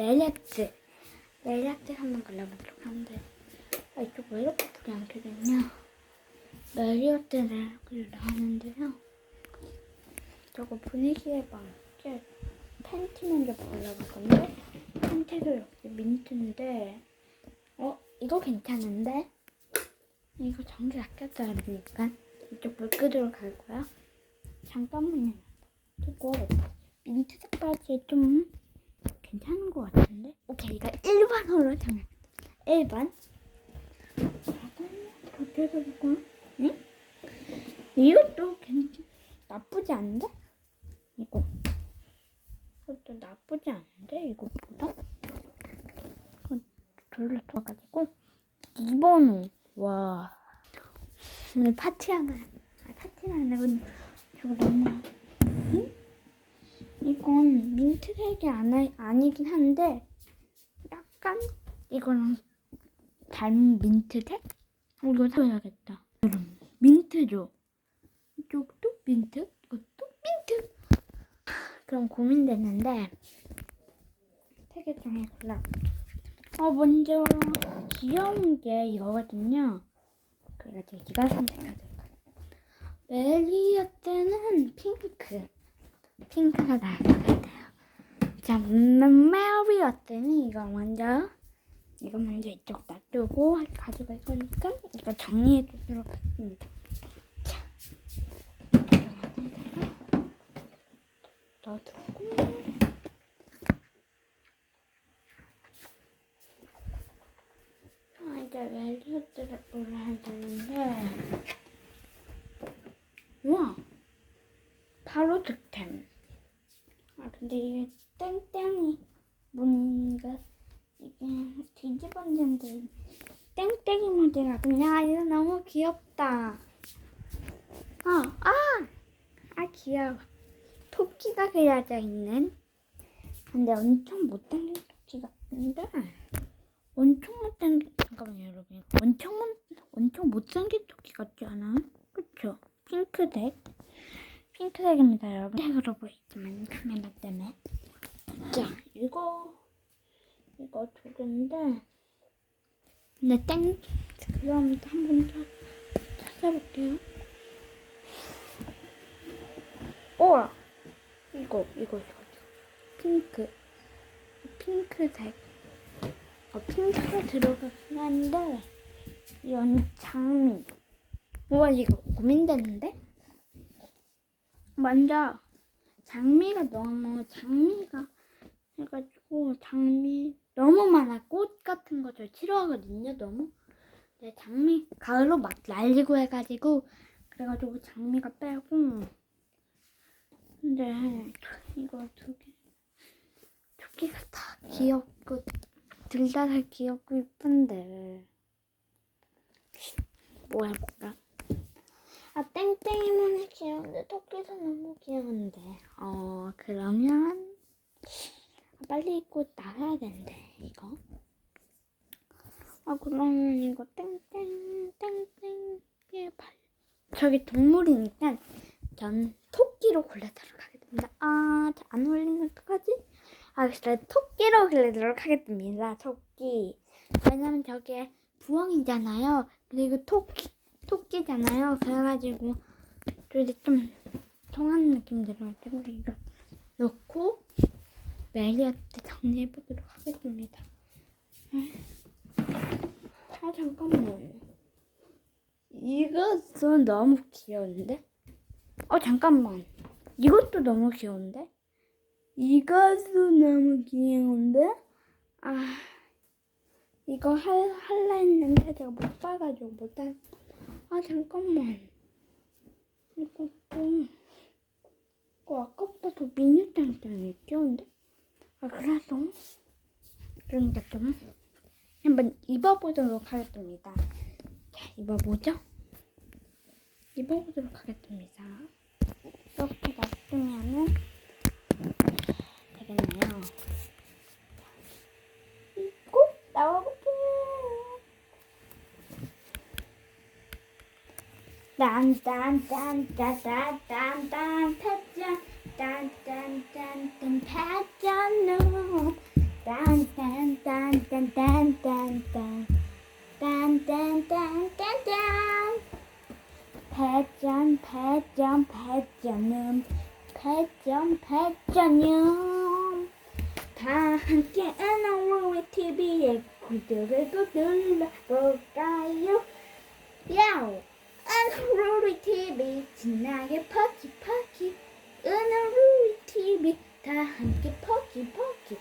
메리아트 메리아트 한번 골라보도록 하는데. 아 이쪽 왜 이렇게 불이 안 켜졌냐? 메리아트를 골라하는데요. 저거 분위기에 맞게 팬티 먼저 골라볼 건데 팬티도 여기 민트인데. 어 이거 괜찮은데? 이거 전기 아꼈어야 되니까 이쪽 물 끄도록 할 거야. 잠깐만요. 이거 민트색 바지 좀 괜찮은 것 같은데? 오케이, 이거 1번으로 정해. 1번. 어떻게 해볼까? 응? 이것도 괜찮, 나쁘지 않은데? 이거. 이것도 나쁘지 않은데? 이거보다? 별로 좋아가지고. 2번호. 와. 오늘 파티하면, 아, 파티는 아니고, 저거 너무. 응? 이건 민트색이 아니, 아니긴 한데 약간 이거는 닮은 민트색? 어, 이거 사야겠다. 여러분, 민트죠? 이쪽도 민트? 이것도 민트? 그럼 고민됐는데 세 개 중에 골라. 어 먼저 귀여운 게 이거거든요. 그래가지고 선택할 거예요. 메리어트는 핑크. 핑크가 나을 것 같아요. 자, 메리 어때니 이거 먼저 이거 먼저 이쪽 놔두고 가져갈 거니까 이거 정리해 주도록 하겠습니다. 자, 넣어두고 아, 이제 멜리우드를 골라야 되는데 우와 바로 득템. 아 근데 이게 땡땡이 뭔가 이게 뒤집었는데 땡땡이 모델가 그냥 이거 너무 귀엽다. 아, 아, 아 귀여워. 토끼가 그려져 있는. 근데 엄청 못생긴 토끼 같은데. 엄청 못생긴 잠깐만요 여러분. 엄청 못 엄청 못생긴 토끼 같지 않아? 그쵸? 핑크색. 핑크색입니다, 여러분. 색으로 보이지만 카메라 때문에. 자, 이거 이거 두 개인데, 근데 땡 그럼 한번 더 찾아볼게요. 우와, 이거 이거 이거 핑크 핑크색. 어, 핑크가 들어가긴 한데 이건 장미. 우와 이거 고민되는데? 먼저 장미가 너무 장미가 해가지고 장미 너무 많아. 꽃 같은 거 저 싫어하거든요 너무. 네, 장미 가을로 막 날리고 해가지고 그래가지고 장미가 빼고. 근데 이거 두개두 개가 다 귀엽고 둘 다 다 귀엽고 이쁜데. 뭐 해볼까? 아 땡땡이는 귀여운데 토끼도 너무 귀여운데. 어 그러면 빨리 입고 나가야 되는데 이거. 아 그러면 이거 땡땡 땡땡 예발 저기 동물이니까 전 토끼로 골라도록 하겠습니다. 아안 어울리는 것까지? 아 그래 토끼로 골라도록 하겠습니다. 토끼. 왜냐면 저게 부엉이잖아요. 그리고 토끼 토끼잖아요. 그래가지고 둘이 좀 통하는 느낌. 그래서 이거 넣고 메리한테 정리해보도록 하겠습니다. 아 잠깐만. 이것도 너무 귀여운데? 어 잠깐만. 이것도 너무 귀여운데? 이것도 너무 귀여운데? 아 이거 할 할라 했는데 제가 못 봐가지고 못할. 아 잠깐만. 이것도 이거 아까보다 더 미니 짱짱이 귀여운데? 아 그래서 그러니까 좀 한번 입어보도록 하겠습니다. 자 입어보죠. 입어보도록 하겠습니다. 이렇게 놔두면은 되겠네요 입고 나와볼게요 딴딴딴딴딴딴 패션 딴딴딴딴 패션으로 딴 딴딴딴딴딴 배전 배전 배전음 배전 배전음 다 함께 우리 TV에 구독을 꼭 눌러볼까요? 야우 은우리 TV 신나게 퍼키 퍼키. 은우리 TV 다 함께 퍼키 퍼키.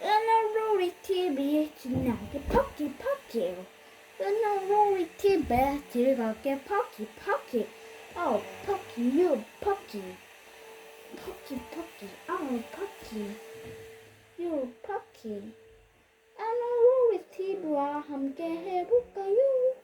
은우리 TV 신나게 퍼키 퍼키. 은우리 TV 즐겁게 퍼키 퍼키. 어 퍼키 유 퍼키. 퍼키 퍼키 어 퍼키 유 퍼키. 은우리 TV와 함께 해볼까요?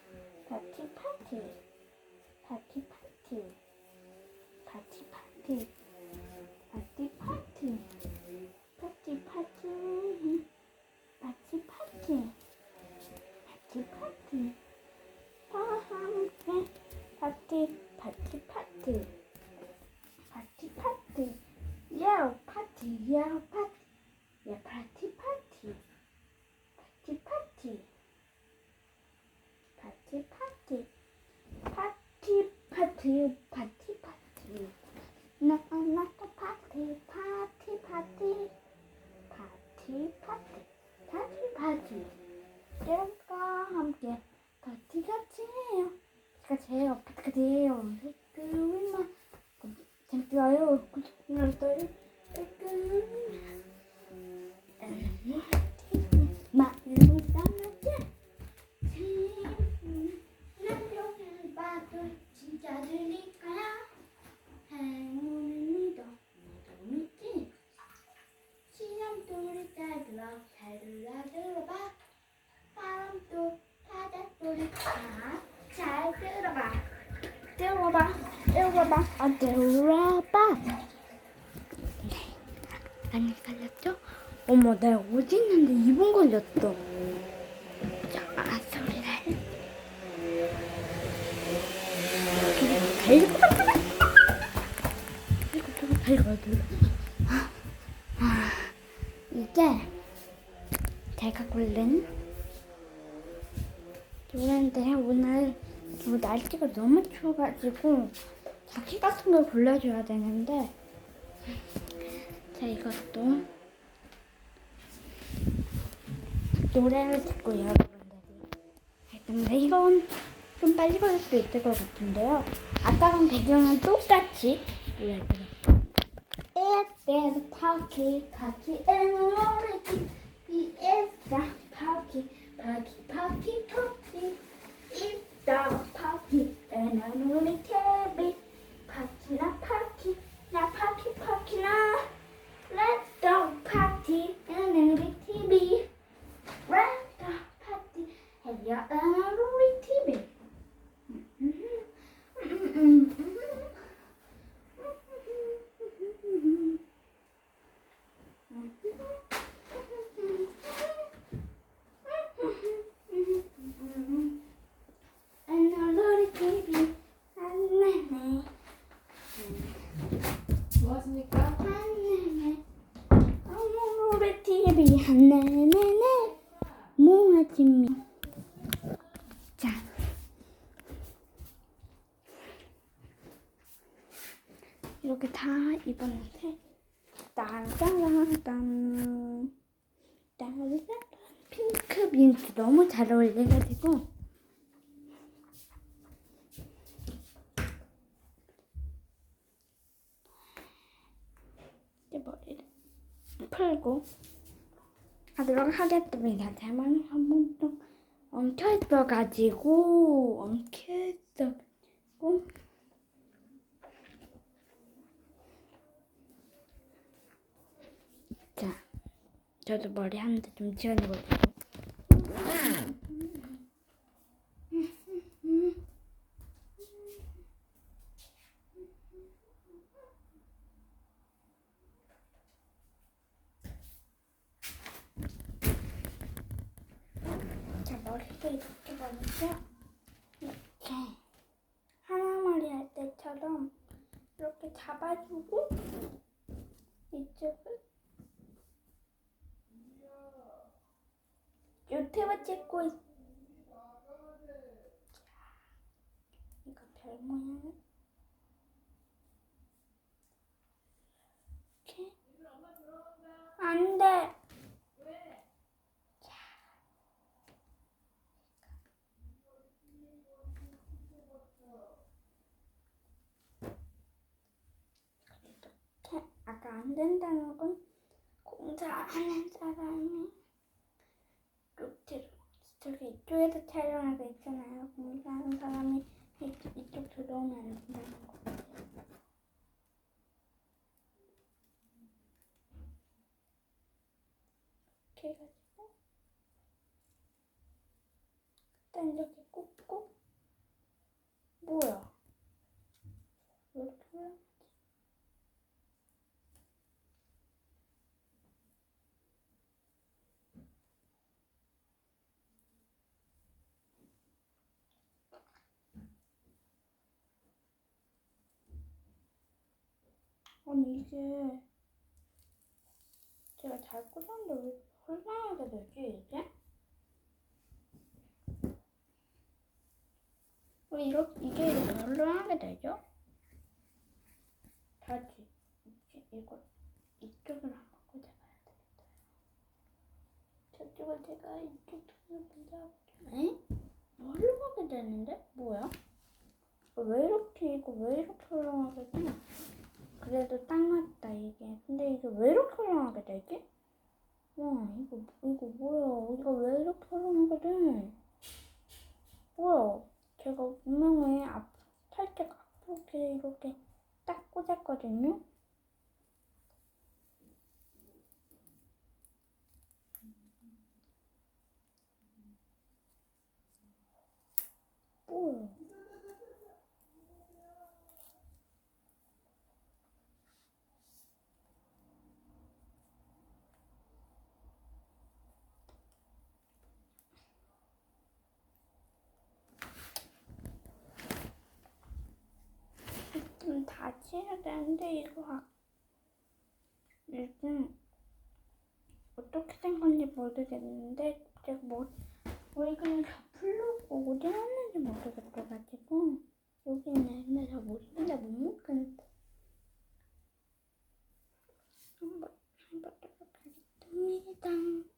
파티. 파티 파티. 파티 파티. 파티 파티. 파티 파티. 파티 파티. 파티 파티. 다 함께 파티 나요. 나요. 잘 들어봐. 들어봐. 들어봐. 아, 들어봐. 아, 아, 어머 내가 어디 있는데 이분 걸렸어 이제 제가 고른 노래인데 오늘 뭐 날씨가 너무 추워가지고 자켓 같은 걸 골라줘야 되는데 자 이것도 노래를 듣고 열어본다고요. 근데 이건 좀 빨리 걸릴 수 있을 것 같은데요. 아까랑 배경은 똑같이 불러드릴게요. If there's a pocky, pocky and a lorry, he is that pocky, pocky, pocky, pocky. If there's a pocky and a lorry, can be pocky, not pocky. 이렇게 다 입었는데. 따라란 딴 따라란 핑크 민트 너무 잘 어울려가지고. 이제 머리를 풀고 하도록 하겠습니다. 제만 한번 좀 엉켜 있어가지고 엉켜 있어가지고 자 저도 머리 하는데 좀 지원해볼게요. 자, 머리도 이렇게 먼저 이렇게 하나머리 할 때처럼 이렇게 잡아주고 이쪽을 유튜브 찍고 있... 자, 이거 별 모양을 이렇게 안 돼. 이렇게 아까 안 된다는 건 공사하는 사람이 이쪽으로 저기 이쪽에서 촬영하고 있잖아요. 공사하는 사람이 이쪽, 이쪽 들어오면 안 된다는 거. 이렇게 해가지고 일단 이렇게 꽂고 뭐야? 왜 이렇게 해야 아니 이게 제가 잘 꽂았는데 왜 홀방하게 되지 이게? 왜 이렇게 이게 이렇게 홀방하게 되죠? 다시 이거 이쪽을 한번 꽂아봐야 되겠다. 저쪽을 제가 이쪽 손을 먼저 해볼게요. 에? 홀방하게 되는데 뭐야? 왜 이렇게 이거 왜 이렇게 홀방하게 돼? 그래도 딱 맞다 이게 근데 이게 왜 이렇게 헐렁하게 되지? 와 이거 이거 뭐야 이거 왜 이렇게 헐렁하게 돼? 뭐야 제가 분명히 앞 살짝 앞으로 이렇게 딱 꽂았거든요? 뭐야 좀 다시 해야 되는데 이거 아- 요즘 어떻게 된 건지 모르겠는데 제가 뭐 머리 그냥 다 풀르고 어디 갔는지 모르겠어가지고 여기 있네 근데 잘 모르겠는데 못 먹겠는데 한번 한번 해보겠습니다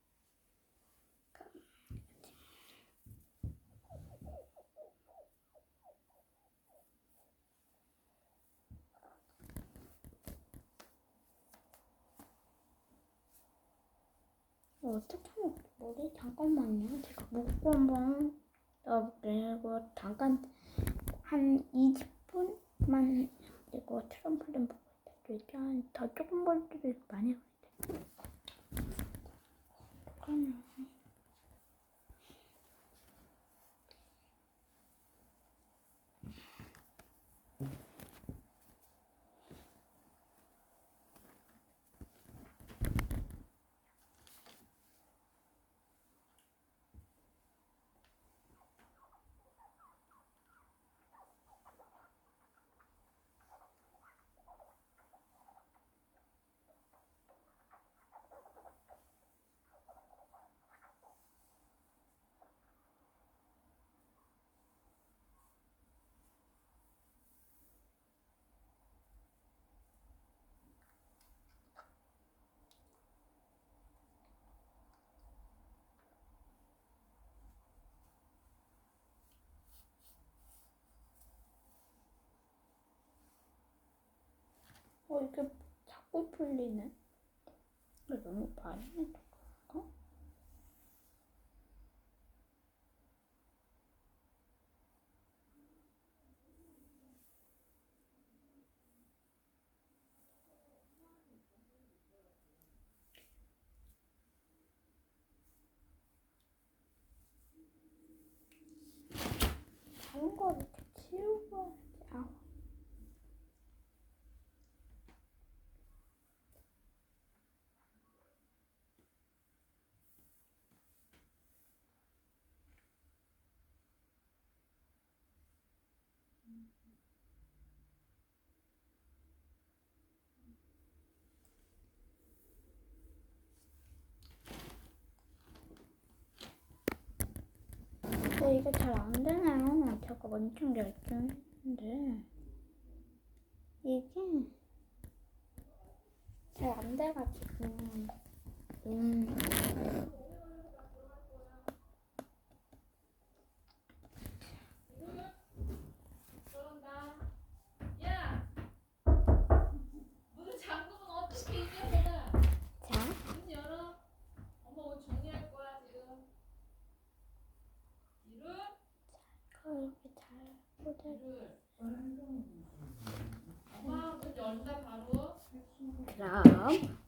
어떻게 하면 머리 잠깐만요. 제가 묶고 한번 넣어볼게요. 이거 잠깐 한 20분만 이거 트럼플린 보고. 이게 한더 조금 걸 때도 많이 걸리대. 잠깐만. 어 이게 자꾸 풀리네. 너무 많이 해도? 이게 잘 안 되네요. 제가 엄청 했는데 이게 잘 안 돼가지고 음. 그런다. 야, 문 잠그면 어떻게 이제 해라. 자, 문 열어. 엄마 옷 정리할 거야 지금. 이를 이렇게 잘 꽂아. 이를. 엄마 문 열다 바로. 그럼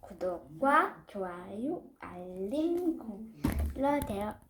구독과 좋아요, 알림 눌러주세요. 그럼